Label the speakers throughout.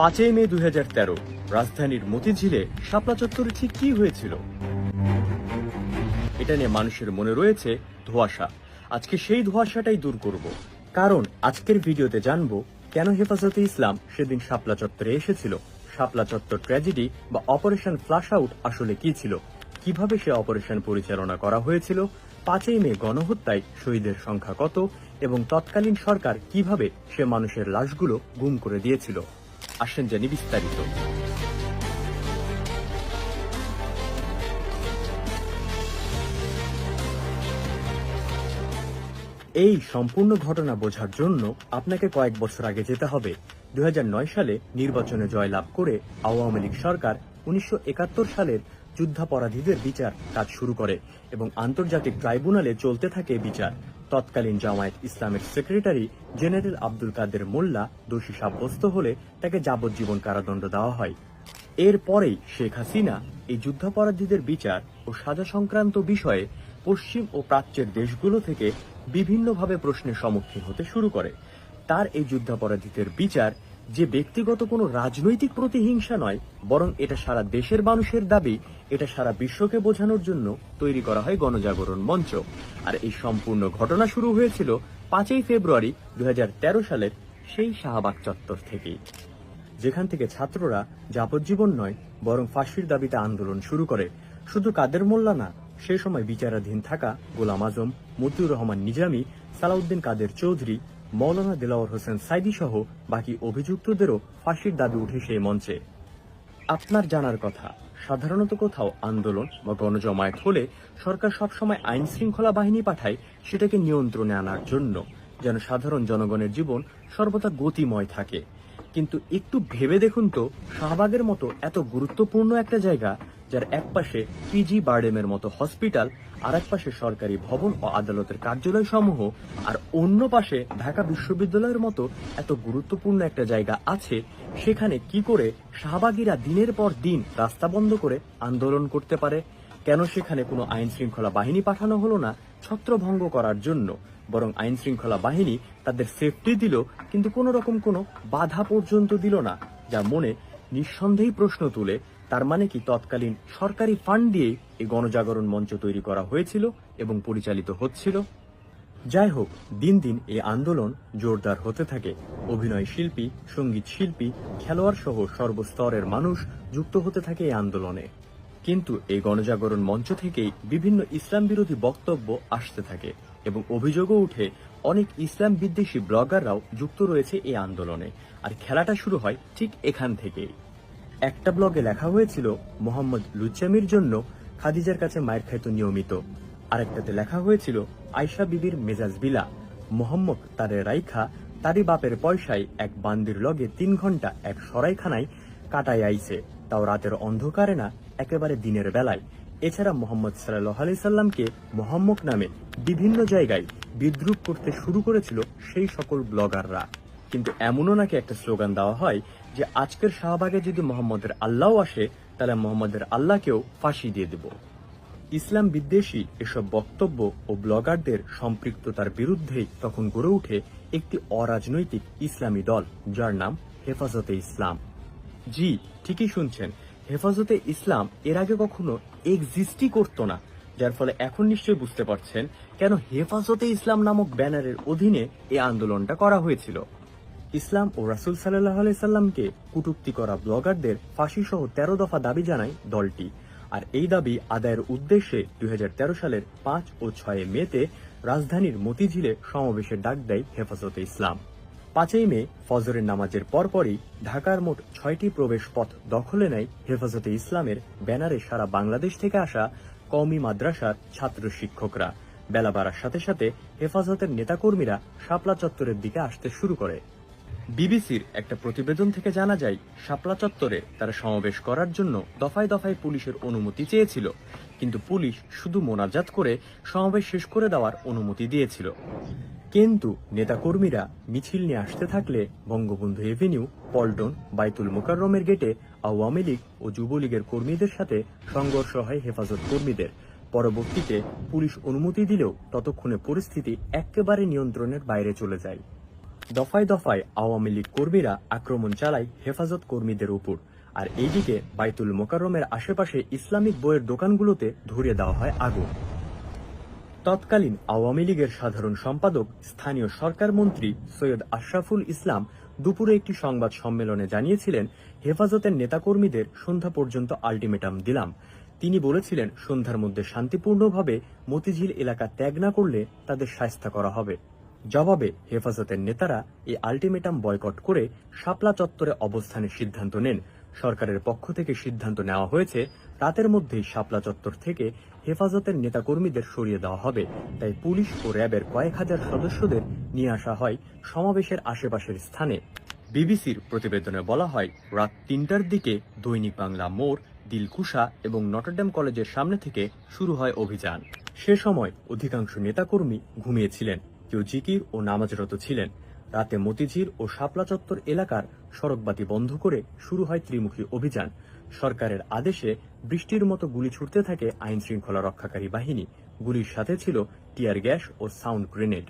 Speaker 1: পাঁচই মে দুই হাজার তেরো, রাজধানীর মতিঝিলে শাপলা চত্বরে ঠিক কি হয়েছিল? এটা নিয়ে মানুষের মনে রয়েছে ধোঁয়াশা। আজকে সেই ধোঁয়াশাটাই দূর করব। কারণ আজকের ভিডিওতে জানব কেন হেফাজতে ইসলাম সেদিন শাপলা চত্বরে এসেছিল? শাপলা চত্বর ট্র্যাজেডি বা অপারেশন ফ্লাশ আউট আসলে কি ছিল? কীভাবে সে অপারেশন পরিচালনা করা হয়েছিল? পাঁচই মে গণহত্যায় শহীদের সংখ্যা কত? এবং তৎকালীন সরকার কীভাবে সে মানুষের লাশগুলো গুম করে দিয়েছিল? আসেন জানি বিস্তারিত। এই সম্পূর্ণ ঘটনা বোঝার জন্য আপনাকে কয়েক বছর আগে যেতে হবে। দু হাজার নয় সালে নির্বাচনে জয়লাভ করে আওয়ামী লীগ সরকার উনিশশো একাত্তর সালের যুদ্ধাপরাধীদের বিচার কাজ শুরু করে এবং আন্তর্জাতিক ট্রাইব্যুনালে চলতে থাকে বিচার। তৎকালীন জামায়াত ইসলামের সেক্রেটারি জেনারেল আব্দুল কাদের মোল্লা দোষী সাব্যস্ত হলে তাকে যাবজ্জীবন কারাদণ্ড দেওয়া হয়। এরপরেই শেখ হাসিনা এই যুদ্ধাপরাধীদের বিচার ও সাজা সংক্রান্ত বিষয়ে পশ্চিম ও প্রাচ্যের দেশগুলো থেকে বিভিন্নভাবে প্রশ্নের সম্মুখীন হতে শুরু করে। তার এই যুদ্ধাপরাধীদের বিচার যে ব্যক্তিগত কোনো রাজনৈতিক প্রতিহিংসা নয়, বরং এটা সারা দেশের মানুষের দাবি, এটা সারা বিশ্বকে বোঝানোর জন্য তৈরি করা হয় গণজাগরণ মঞ্চ। আর এই সম্পূর্ণ ঘটনা শুরু হয়েছিল পাঁচই ফেব্রুয়ারি দু সালের সেই শাহবাগ চত্বর থেকেই। যেখান থেকে ছাত্ররা যাবজ্জীবন নয়, বরং ফাঁসির দাবিতে আন্দোলন শুরু করে। শুধু কাদের মোল্লা না, সে সময় বিচারাধীন থাকা গোলাম আজম, মতিউর রহমান নিজামী, সালাউদ্দিন কাদের চৌধুরী মৌলানা দিলাওয়ার হোসেন সাইদি সহ বাকি অভিযুক্তদেরও ফাঁসির দাবি উঠে সেই মঞ্চে। আপনার জানার কথা, সাধারণত কোথাও আন্দোলন বা গণজমায়েত হলে সরকার সবসময় আইন শৃঙ্খলা বাহিনী পাঠায়, সেটাকে নিয়ন্ত্রণে আনার জন্য যেন সাধারণ জনগণের জীবন সর্বদা গতিময় থাকে। কিন্তু একটু ভেবে দেখুন তো, শাহবাগের মতো এত গুরুত্বপূর্ণ একটা জায়গা যার এক পাশে পিজি বার্ডেমের মতো হসপিটাল আর এক পাশে সরকারি ভবন ও আদালতের কার্যালয় সমূহ আর অন্য পাশে ঢাকা বিশ্ববিদ্যালয়ের মতো এত গুরুত্বপূর্ণ একটা জায়গা আছে, সেখানে কি করে শাহবাগীরা দিনের পর দিন রাস্তা বন্ধ করে আন্দোলন করতে পারে? কেন সেখানে কোনো আইন শৃঙ্খলা বাহিনী পাঠানো হলো না ছত্রভঙ্গ করার জন্য? বরং আইন শৃঙ্খলা বাহিনী তাদের সেফটি দিল, কিন্তু কোনো রকম কোনো বাধা পর্যন্ত দিল না, যা মনে নিঃসন্দেহে প্রশ্ন তুলে, তার মানে কি তৎকালীন সরকারি ফান্ড দিয়ে এই গণজাগরণ মঞ্চ তৈরি করা হয়েছিল এবং পরিচালিত হচ্ছিল? যাই হোক, দিন দিন এই আন্দোলন জোরদার হতে থাকে। অভিনয় শিল্পী, সংগীত শিল্পী খেলোয়াড় সহ সর্বস্তরের মানুষ যুক্ত হতে থাকে এই আন্দোলনে। কিন্তু এই গণজাগরণ মঞ্চ থেকেই বিভিন্ন ইসলাম বিরোধী বক্তব্য আসতে থাকে। এবং অভিযোগও উঠে অনেক ইসলাম বিদ্বেষী ব্লগাররাও যুক্ত রয়েছে এই আন্দোলনে। আর খেলাটা শুরু হয় ঠিক এখান থেকেই। একটা ব্লগে লেখা হয়েছিল, মোহাম্মদ লুচ্চামির জন্য খাদিজার কাছে মায়ের খাইত নিয়মিত। আরেকটাতে লেখা হয়েছিল আয়সা বিবির মেজাজ বিলা, মোহাম্মদ তারে রাইখা, তারই বাপের পয়সায় এক বান্দির লগে তিন ঘণ্টা এক সরাইখানায় কাটাই আইছে। তাও রাতের অন্ধকারে না, একেবারে দিনের বেলায়। এছাড়া মোহাম্মদ সাল্লাহ আলি সাল্লামকে মোহাম্মক নামে বিভিন্ন জায়গায় বিদ্রুপ করতে শুরু করেছিল সেই সকল ব্লগাররা। কিন্তু এমনও নাকি একটা স্লোগান দেওয়া হয় যে, আজকের শাহবাগে যদি মোহাম্মদের আল্লাহ আসে, তাহলে মোহাম্মদের আল্লাহকেও ফাঁসি দিয়ে দেব। ইসলাম বিদ্বেষী এসব বক্তব্য ও ব্লগারদের সম্পৃক্ততার বিরুদ্ধেই তখন গড়ে ওঠে একটি অরাজনৈতিক ইসলামী দল, যার নাম হেফাজতে ইসলাম। জি, ঠিকই শুনছেন। হেফাজতে ইসলাম এর আগে কখনো এক্সিস্টই করতো না, যার ফলে এখন নিশ্চয়ই বুঝতে পারছেন কেন হেফাজতে ইসলাম নামক ব্যানারের অধীনে এই আন্দোলনটা করা হয়েছিল। ইসলাম ও রাসুল সাল্লাহ সাল্লামকে কটূক্তি করা ব্লগারদের ফাঁসি সহ তেরো দফা দাবি জানায় দলটি। আর এই দাবি আদায়ের উদ্দেশ্যে দুই হাজার তেরো সালের পাঁচ ও ছয় মেতে রাজধানীর মতিঝিলে সমাবেশের ডাক দেয় হেফাজতে ইসলাম। পাঁচই মে ফজরের নামাজের পরপরই ঢাকার মোট ছয়টি প্রবেশ পথ দখলে নেয় হেফাজতে ইসলামের ব্যানারে সারা বাংলাদেশ থেকে আসা কওমি মাদ্রাসার ছাত্র শিক্ষকরা। বেলা বাড়ার সাথে সাথে হেফাজতের নেতাকর্মীরা শাপলা চত্বরের দিকে আসতে শুরু করে। বিবিসির একটা প্রতিবেদন থেকে জানা যায়, শাপলা চত্বরে তারা সমাবেশ করার জন্য দফায় দফায় পুলিশের অনুমতি চেয়েছিল, কিন্তু পুলিশ শুধু মোনাজাত করে সমাবেশ শেষ করে দেওয়ার অনুমতি দিয়েছিল। কিন্তু নেতাকর্মীরা মিছিল নিয়ে আসতে থাকলে বঙ্গবন্ধু এভিনিউ পল্টন, বাইতুল মোকাররমের গেটে আওয়ামী লীগ ও যুবলীগের কর্মীদের সাথে সংঘর্ষ হয় হেফাজত কর্মীদের। পরবর্তীতে পুলিশ অনুমতি দিলেও ততক্ষণে পরিস্থিতি একেবারে নিয়ন্ত্রণের বাইরে চলে যায়। দফায় দফায় আওয়ামী লীগ কর্মীরা আক্রমণ চালায় হেফাজত কর্মীদের উপর। আর এইদিকে বাইতুল মোকাররমের আশেপাশে ইসলামিক বইয়ের দোকানগুলোতে ধরিয়ে দেওয়া হয় আগুন। তৎকালীন আওয়ামী লীগের সাধারণ সম্পাদক, স্থানীয় সরকার মন্ত্রী সৈয়দ আশরাফুল ইসলাম দুপুরে একটি সংবাদ সম্মেলনে জানিয়েছিলেন, হেফাজতের নেতাকর্মীদের সন্ধ্যা পর্যন্ত আলটিমেটাম দিলাম। তিনি বলেছিলেন, সন্ধ্যার মধ্যে শান্তিপূর্ণভাবে মতিঝিল এলাকা ত্যাগ না করলে তাদের শাস্তা করা হবে। জবাবে, হেফাজতের নেতারা এই আলটিমেটাম বয়কট করে শাপলা চত্বরে অবস্থানের সিদ্ধান্ত নেন। সরকারের পক্ষ থেকে সিদ্ধান্ত নেওয়া হয়েছে রাতের মধ্যেই শাপলা চত্বর থেকে হেফাজতের নেতাকর্মীদের সরিয়ে দেওয়া হবে। তাই পুলিশ ও র্যাবের কয়েক হাজার সদস্যদের নিয়ে আসা হয় সমাবেশের আশেপাশের স্থানে। বিবিসির প্রতিবেদনে বলা হয়, রাত তিনটার দিকে দৈনিক বাংলা মোড়, দিলকুশা এবং নটরডেম কলেজের সামনে থেকে শুরু হয় অভিযান। সে সময় অধিকাংশ নেতাকর্মী ঘুমিয়েছিলেন কেউ জিকির ও নামাজরত ছিলেন। রাতে মতিঝিল ও শাপলা চত্বর এলাকার সড়কবাতি বন্ধ করে শুরু হয় ত্রিমুখী অভিযান। সরকারের আদেশে বৃষ্টির মতো গুলি ছুটতে থাকে আইন শৃঙ্খলা রক্ষাকারী বাহিনী। গুলির সাথে ছিল টিয়ার গ্যাস ও সাউন্ড গ্রেনেড।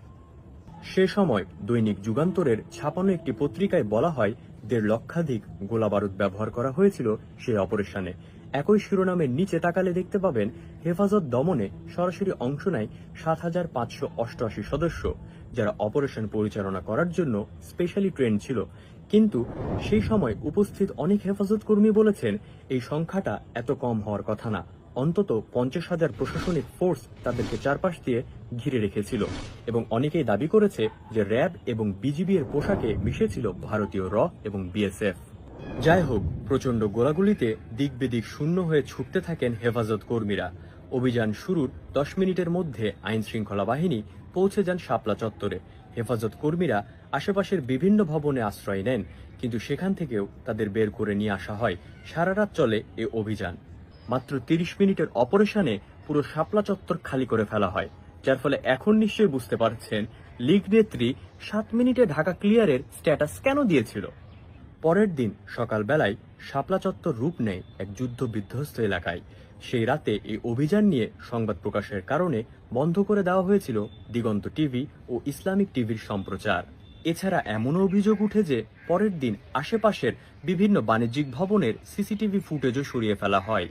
Speaker 1: সে সময় দৈনিক যুগান্তরের ছাপানো একটি পত্রিকায় বলা হয়, দেড় লক্ষাধিক গোলাবারুদ ব্যবহার করা হয়েছিল সেই অপারেশনে। একই শিরোনামের নিচে তাকালে দেখতে পাবেন, হেফাজত দমনে সরাসরি অংশ নেয় সাত হাজার পাঁচশো অষ্টআশি সদস্য, যারা অপারেশন পরিচালনা করার জন্য স্পেশালি ট্রেন ছিল। কিন্তু সেই সময় উপস্থিত অনেক হেফাজত কর্মী বলেছেন, এই সংখ্যাটা এত কম হওয়ার কথা না। অন্তত পঞ্চাশ হাজার প্রশাসনিক ফোর্স তাদেরকে চারপাশ দিয়ে ঘিরে রেখেছিল এবং অনেকেই দাবি করেছে যে র্যাব এবং বিজিবি এর পোশাকে মিশেছিল ভারতীয় র এবং বিএসএফ যাই হোক, প্রচণ্ড গোলাগুলিতে দিক বেদিক শূন্য হয়ে ছুটতে থাকেন হেফাজত কর্মীরা। অভিযান শুরুর দশ মিনিটের মধ্যে আইন শৃঙ্খলা বাহিনী পৌঁছে যান শাপলা চত্বরে। হেফাজত কর্মীরা আশেপাশের বিভিন্ন ভবনে আশ্রয় নেন, কিন্তু সেখান থেকেও তাদের বের করে নিয়ে আসা হয়। সারা রাত চলে এ অভিযান। মাত্র তিরিশ মিনিটের অপারেশনে পুরো শাপলা চত্বর খালি করে ফেলা হয়, যার ফলে এখন নিশ্চয়ই বুঝতে পারছেন লীগ নেত্রী সাত মিনিটে ঢাকা ক্লিয়ারের স্ট্যাটাস কেন দিয়েছিল। পরের দিন সকালবেলায় শাপলা চত্বর রূপ নেয় এক যুদ্ধ বিধ্বস্ত এলাকায়। সেই রাতে এই অভিযান নিয়ে সংবাদ প্রকাশের কারণে বন্ধ করে দেওয়া হয়েছিল দিগন্ত টিভি ও ইসলামিক টিভির সম্প্রচার। এছাড়া এমনও অভিযোগ উঠে যে, পরের দিন আশেপাশের বিভিন্ন বাণিজ্যিক ভবনের সিসিটিভি ফুটেজও সরিয়ে ফেলা হয়।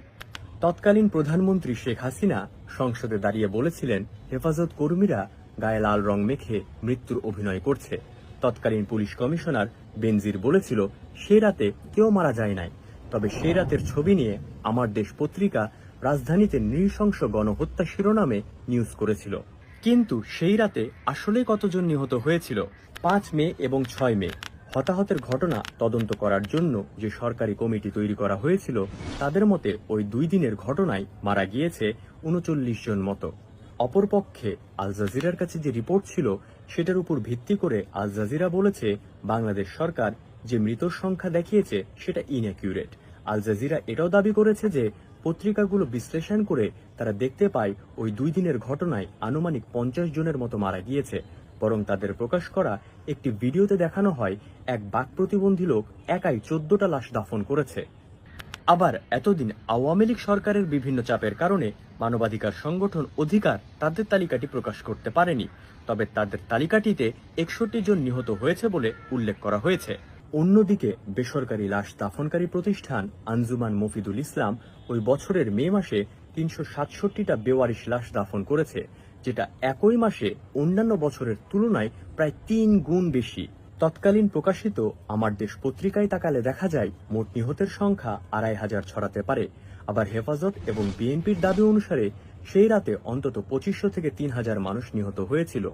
Speaker 1: তৎকালীন প্রধানমন্ত্রী শেখ হাসিনা সংসদে দাঁড়িয়ে বলেছিলেন, হেফাজত কর্মীরা গায়ে লাল রং মেখে মৃত্যুর অভিনয় করছে। তৎকালীন পুলিশ কমিশনার বেনজির বলেছিল, সে রাতে কেউ মারা যায় নাই। তবে সেই রাতের ছবি নিয়ে আমার দেশ পত্রিকা রাজধানীতে নৃশংস গণহত্যা শিরোনামে নিউজ করেছিল। কিন্তু সেই রাতে আসলে কতজন নিহত হয়েছিল? পাঁচ মে এবং ছয় মে। হতাহতের ঘটনা তদন্ত করার জন্য যে সরকারি কমিটি তৈরি করা হয়েছিল, তাদের মতে ওই দুই দিনের ঘটনায় মারা গিয়েছে উনচল্লিশ জন মতো। অপরপক্ষে আল জাজিরার কাছে যে রিপোর্ট ছিল, সেটার উপর ভিত্তি করে আল জাজিরা বলেছে, বাংলাদেশ সরকার যে মৃতর সংখ্যা দেখিয়েছে, সেটা ইনঅ্যাকিউরেট আল জাজিরা এটাও দাবি করেছে যে পত্রিকাগুলো বিশ্লেষণ করে তারা দেখতে পায় ওই দুই দিনের ঘটনায় আনুমানিক পঞ্চাশ জনের মতো মারা গিয়েছে। বরং তাদের প্রকাশ করা একটি ভিডিওতে দেখানো হয়, এক বাক প্রতিবন্ধী লোক একাই চোদ্দটা লাশ দাফন করেছে। আবার এতদিন আওয়ামী লীগ সরকারের বিভিন্ন চাপের কারণে মানবাধিকার সংগঠন অধিকার তাদের তালিকাটি প্রকাশ করতে পারেনি। তবে তাদের তালিকাটিতে একষট্টি জন নিহত হয়েছে বলে উল্লেখ করা হয়েছে। অন্যদিকে, বেসরকারি লাশ দাফনকারী প্রতিষ্ঠান আঞ্জুমান মফিদুল ইসলাম ওই বছরের মে মাসে তিনশো সাতষট্টিটা বেওয়ারিশ লাশ দাফন করেছে, যেটা একই মাসে অন্যান্য বছরের তুলনায় প্রায় তিন গুণ বেশি। তৎকালীন প্রকাশিত আমার দেশ পত্রিকায় তাকালে দেখা যায়, মোট নিহতের সংখ্যা আড়াই হাজার ছড়াতে পারে। আবার হেফাজত এবং বিএনপির দাবি অনুসারে, সেই রাতে অন্তত পঁচিশশো থেকে তিন হাজার মানুষ নিহত হয়েছিল।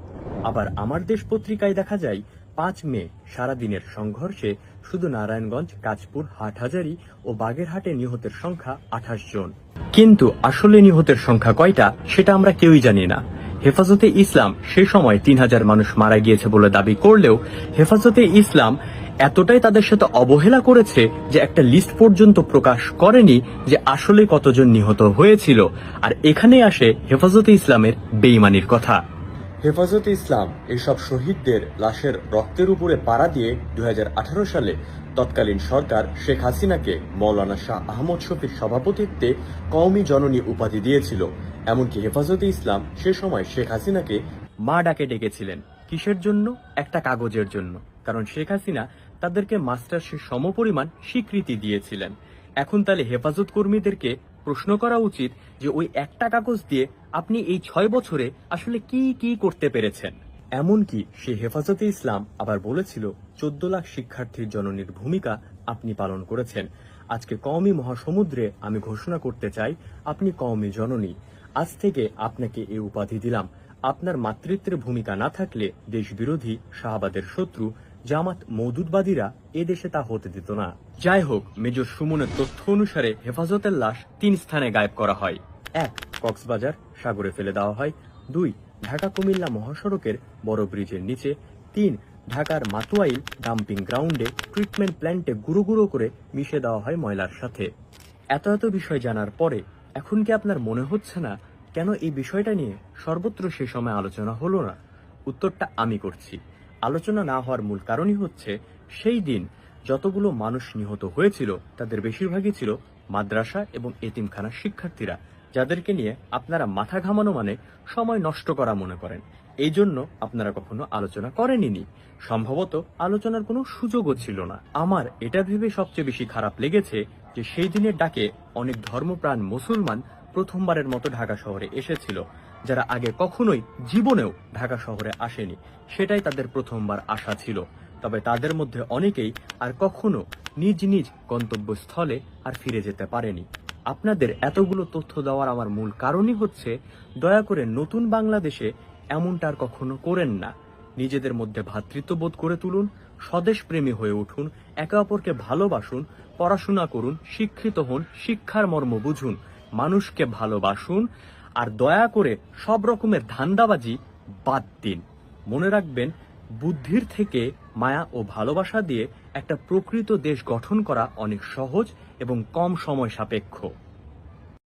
Speaker 1: আবার আমার দেশ পত্রিকায় দেখা যায় পাঁচ মে সারাদিনের সংঘর্ষে শুধু নারায়ণগঞ্জ কাজপুর হাটহাজারী ও বাগেরহাটে নিহতের সংখ্যা আঠাশ জন। কিন্তু আসলে নিহতের সংখ্যা কয়টা, সেটা আমরা কেউই জানি না। হেফাজতে ইসলাম সে সময় তিন হাজার মানুষ মারা গিয়েছে বলে দাবি করলেও হেফাজতে ইসলাম এতটাই তাদের সাথে অবহেলা করেছে যে একটা লিস্ট পর্যন্ত প্রকাশ করেনি যে আসলে কতজন নিহত হয়েছিল। আর এখানে আসে হেফাজতে ইসলামের বেইমানির কথা। হেফাজতে ইসলাম এসব শহীদদের লাশের রক্তের উপরে পাড়া দিয়ে দু হাজার আঠারো সালে তৎকালীন সরকার শেখ হাসিনাকে মৌলানা শাহ আহমদ শফির সভাপতিত্বে কওমি জননী উপাধি দিয়েছিল। এমনকি হেফাজতে ইসলাম সে সময় শেখ হাসিনাকে মা ডাকে ডেকেছিলেন। কিসের জন্য? একটা কাগজের জন্য। কারণ শেখ হাসিনা তাদেরকে মাস্টার্সের সমপরিমাণ স্বীকৃতি দিয়েছিলেন। এখন তাহলে হেফাজত কর্মীদেরকে প্রশ্ন করা উচিত যে ওই একটা কাগজ দিয়ে আপনি এই ছয় বছরে আসলে কি কি করতে পেরেছেন? এমনকি সে হেফাজতে ইসলাম আবার বলেছিল, চোদ্দ লাখ শিক্ষার্থীর জননীর ভূমিকা আপনি পালন করেছেন। আজকে কওমি মহাসমুদ্রে আমি ঘোষণা করতে চাই, আপনি কওমি জননী। আজ থেকে আপনাকে এই উপাধি দিলাম। আপনার মাতৃত্বের ভূমিকা না থাকলে দেশবিরোধী, শাহবাদের শত্রু, জামাত মৌদুদবাদীরা এদেশে তা হতে দিত না। যাই হোক, মেজর সুমনের তথ্য অনুসারে হেফাজতের লাশ তিন স্থানে গায়েব করা হয়। এক, কক্সবাজার সাগরে ফেলে দেওয়া হয়। দুই ঢাকা কুমিল্লা মহাসড়কের বড় ব্রিজের নিচে। তিন, ঢাকার মাতুয়াইল ডাম্পিং গ্রাউন্ডে ট্রিটমেন্ট প্ল্যান্টে গুঁড়ো গুঁড়ো করে মিশে দেওয়া হয় ময়লার সাথে। এত এত বিষয় জানার পরে, এখন কি আপনার মনে হচ্ছে না কেন এই বিষয়টা নিয়ে সর্বত্র সে সময় আলোচনা হলো না? উত্তরটা আমি করছি। আলোচনা না হওয়ার মূল কারণই হচ্ছে, সেই দিন যতগুলো মানুষ নিহত হয়েছিল, তাদের বেশিরভাগই ছিল মাদ্রাসা এবং এতিমখানার শিক্ষার্থীরা। যাদেরকে নিয়ে আপনারা মাথা ঘামানো মানে সময় নষ্ট করা মনে করেন। এই জন্য আপনারা কখনো আলোচনা করেননি সম্ভবত আলোচনার কোনো সুযোগও ছিল না। আমার এটা ভেবে সবচেয়ে বেশি খারাপ লেগেছে যে সেই দিনের ডাকে অনেক ধর্মপ্রাণ মুসলমান প্রথমবারের মতো ঢাকা শহরে এসেছিল, যারা আগে কখনোই জীবনেও ঢাকা শহরে আসেনি। সেটাই তাদের প্রথমবার আসা ছিল। তবে তাদের মধ্যে অনেকেই আর কখনো নিজ নিজ গন্তব্যস্থলে আর ফিরে যেতে পারেনি। আপনাদের এতগুলো তথ্য দেওয়ার আমার মূল কারণই হচ্ছে, দয়া করে নতুন বাংলাদেশে এমনটা আর কখনো করেন না। নিজেদের মধ্যে ভ্রাতৃত্ববোধ করে তুলুন, স্বদেশপ্রেমী হয়ে উঠুন, একে অপরকে ভালোবাসুন, পড়াশোনা করুন, শিক্ষিত হন, শিক্ষার মর্ম বুঝুন, মানুষকে ভালোবাসুন, আর দয়া করে সব রকমের ধান্দাবাজি বাদ দিন। মনে রাখবেন, বুদ্ধির থেকে মায়া ও ভালোবাসা দিয়ে একটা প্রকৃত দেশ গঠন করা অনেক সহজ এবং কম সময় সাপেক্ষ।